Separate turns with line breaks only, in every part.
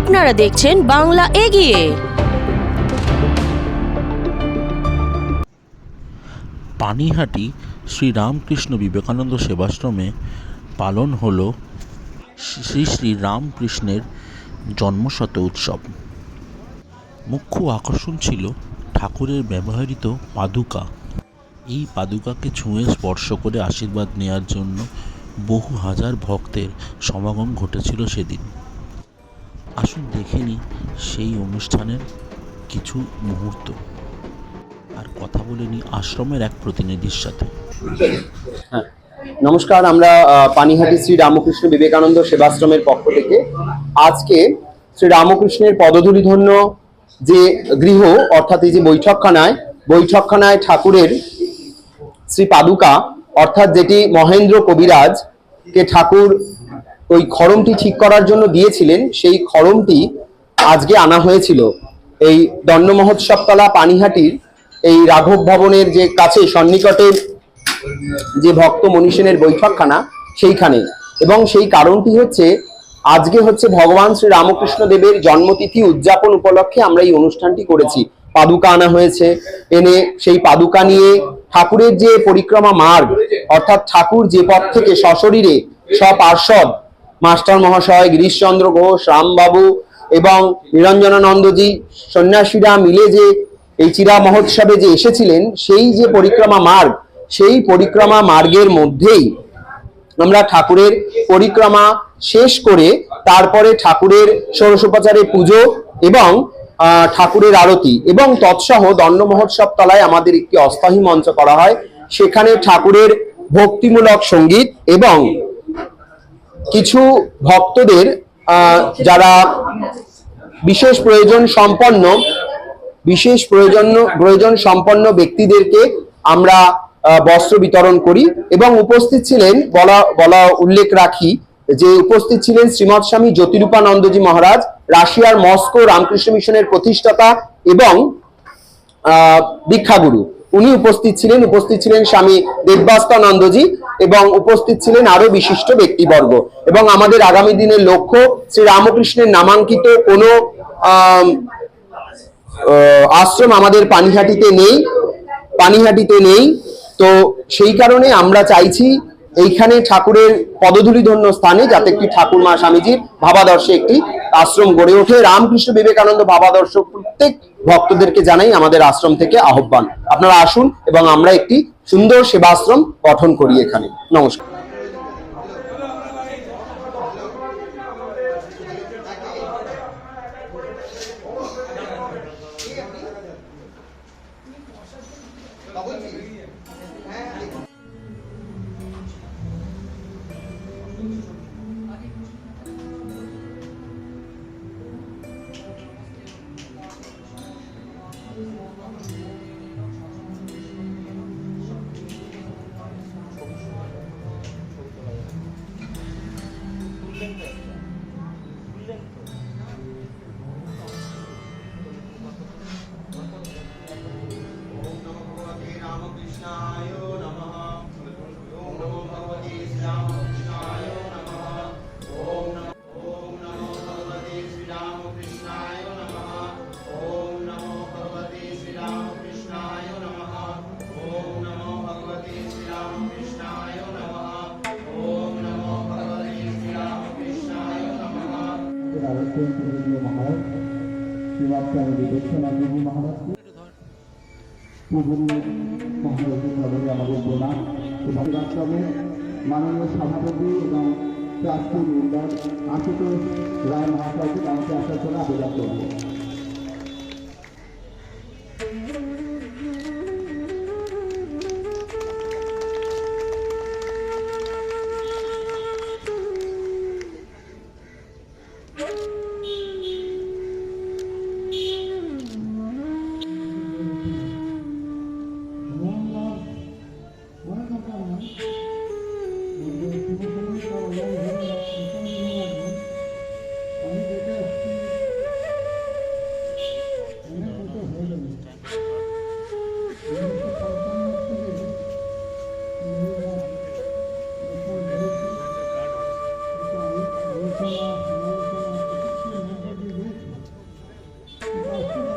আপনারা দেখছেন বাংলা এগিয়ে।
পানিহাটি শ্রী রামকৃষ্ণ বিবেকানন্দ সেবাশ্রমে পালন হলো শ্রী শ্রী রামকৃষ্ণের জন্মশত উৎসব। মুখ্য আকর্ষণ ছিল ঠাকুরের ব্যবহৃত পাদুকা। এই পাদুকাকে ছুঁয়ে স্পর্শ করে আশীর্বাদ নেওয়ার জন্য বহু হাজার ভক্তের সমাগম ঘটেছিল সেদিন। আসুন দেখে নিই সেই অনুষ্ঠানের কিছু মুহূর্ত। আর কথা বলে নিই আশ্রমের এক প্রতিনিধির সাথে।
হ্যাঁ নমস্কার, আমরা পানিহাটি শ্রী রামকৃষ্ণ বিবেকানন্দ সেবাশ্রমের পক্ষ থেকে আজকে শ্রী রামকৃষ্ণের পদধূলি ধন্য যে গৃহ, অর্থাৎ এই যে বৈঠকখানায় বৈঠকখানায় ঠাকুরের শ্রী পাদুকা, অর্থাৎ যেটি মহেন্দ্র কবিরাজ কে ঠাকুর ওই খড়মটি ঠিক করার জন্য দিয়েছিলেন, সেই খড়মটি আজকে আনা হয়েছিল। এই দণ্ড মহোৎসবতলা পানিহাটির এই রাঘব ভবনের যে কাছে, সন্নিকটে যে ভক্ত মনীষেনের বৈঠকখানা, সেইখানে। এবং সেই কারণটি হচ্ছে, আজকে হচ্ছে ভগবান শ্রী রামকৃষ্ণ দেবের জন্মতিথি উদযাপন উপলক্ষে আমরা এই অনুষ্ঠানটি করেছি। পাদুকা আনা হয়েছে। এনে সেই পাদুকা নিয়ে ঠাকুরের যে পরিক্রমা মার্গ, অর্থাৎ ঠাকুর যে পথ থেকে সশরীরে সপার্শ্বদ মাস্টার মহাশয় গিরিশচন্দ্র ঘোষ, রামবাবু এবং নিরঞ্জনানন্দজি সন্ন্যাসীরা মিলে যে এই চিরা মহোৎসবে যে এসেছিলেন, সেই যে পরিক্রমা মার্গ, সেই পরিক্রমা মার্গের মধ্যেই আমরা ঠাকুরের পরিক্রমা শেষ করে তারপরে ঠাকুরের ষোড়শোপচারে পুজো এবং ঠাকুরের আরতি এবং তৎসহ দণ্ড মহোৎসব তলায় আমাদের একটি অস্থায়ী মঞ্চ করা হয়। সেখানে ঠাকুরের ভক্তিমূলক সংগীত এবং কিছু ভক্তদের যারা বিশেষ প্রয়োজন সম্পন্ন বিশেষ প্রয়োজন প্রয়োজন সম্পন্ন ব্যক্তিদেরকে আমরা বস্ত্র বিতরণ করি এবং উপস্থিত ছিলেন বলা বলা উল্লেখ রাখি যে উপস্থিত ছিলেন শ্রীমৎ স্বামী জ্যোতিরূপানন্দজি মহারাজ রাশিয়ার মস্কো রামকৃষ্ণ মিশনের প্রতিষ্ঠাতা এবং আহ, দীক্ষাগুরু উনি উপস্থিত ছিলেন উপস্থিত ছিলেন স্বামী দেববাস্তানন্দজি এবং উপস্থিত ছিলেন আরও বিশিষ্ট ব্যক্তিবর্গ। এবং আমাদের আগামী দিনের লক্ষ্য শ্রী রামকৃষ্ণের নামাঙ্কিত কোনো আশ্রম আমাদের পানিহাটিতে নেই পানিহাটিতে নেই। তো সেই কারণে আমরা চাইছি এইখানে ঠাকুরের পদধূলি ধন্য স্থানে যাতে একটি ঠাকুর মা স্বামীজির ভাবাদর্শে একটি আশ্রম গড়ে ওঠে। রামকৃষ্ণ বিবেকানন্দ ভাবাদর্শ প্রত্যেক ভক্তদেরকে জানাই আমাদের আশ্রম থেকে আহ্বান। আপনারা আসুন এবং আমরা একটি সুন্দর সেবাশ্রম গঠন করি এখানে। নমস্কার।
পূজনীয় মহারাজের নগরে আমাদের প্রণাম এবং আশ্রমের মাননীয় সভাপতি এবং আশুতোষ রায় মহাশয়কে আমাকে আসার জন্য আবেদন করব।
Oh,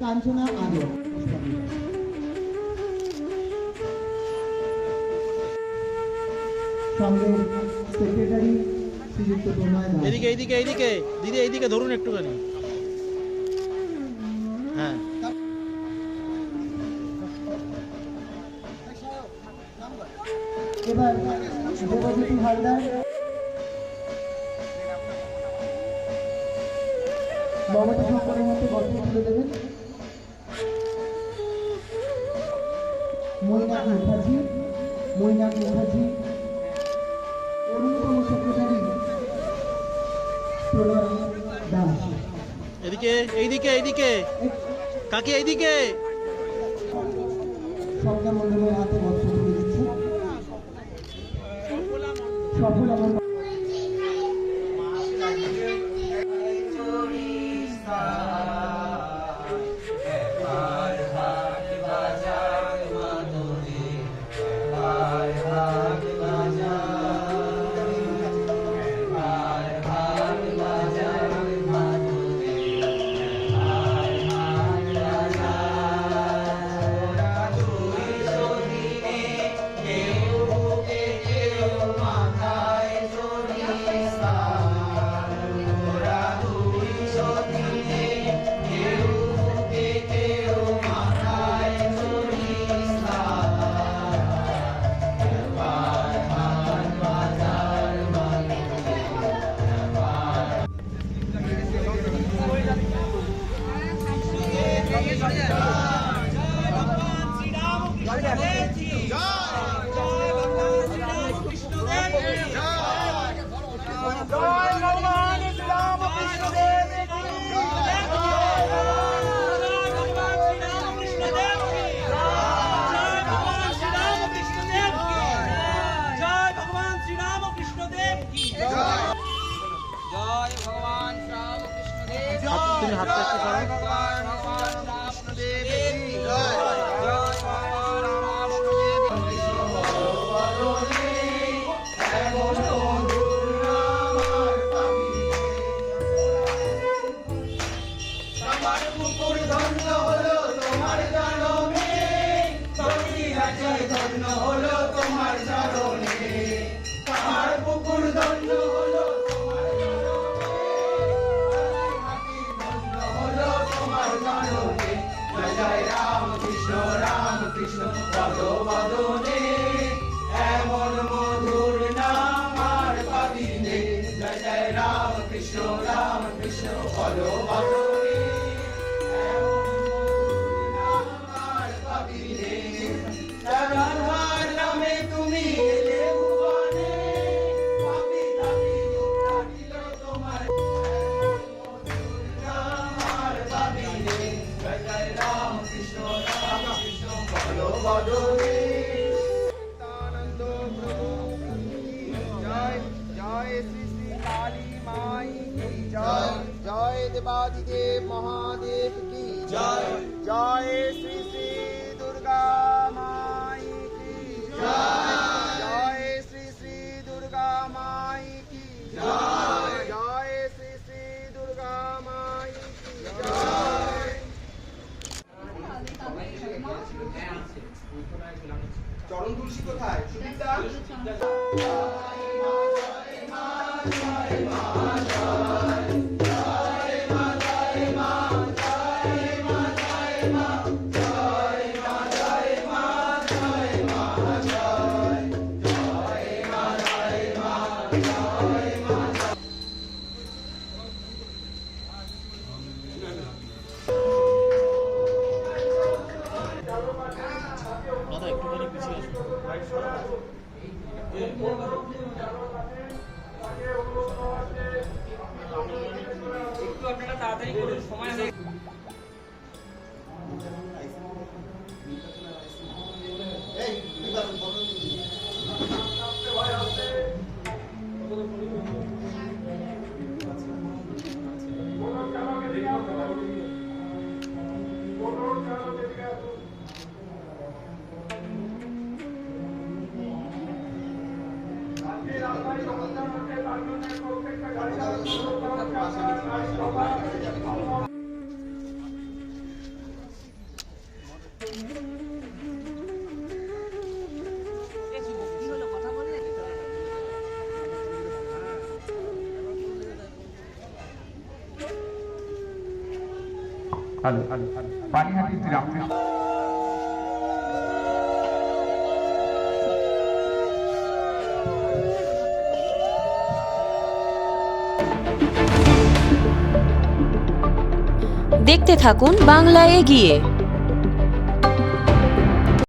কাঞ্চনা আলো সঙ্গে সেক্রেটারি শ্রীযুক্ত প্রণয় দাস
এদিকে দিদি এইদিকে ধরুন একটুখানি। হ্যাঁ।
এবার দেবজ্যোতি হালদার। মমতা শঙ্করের মধ্যে গল্প তুলে দেবেন। মৈনাক মুখার্জি মৈনাক মুখার্জি অন্যতম সেক্রেটারি প্রণয় দাস।
এদিকে এইদিকে এইদিকে। কাকি এইদিকে।
সরকার মন্ডলের হাতে তুলে দিচ্ছে। সফল আমার
সরকার কৃষ্ণ পদ পদ Father. অঙ্গুলসি কোথায়? সুদীপদা
আলো
পানিহাটি শ্রীরামকৃষ্ণ
দেখতে থাকুন বাংলা এগিয়ে।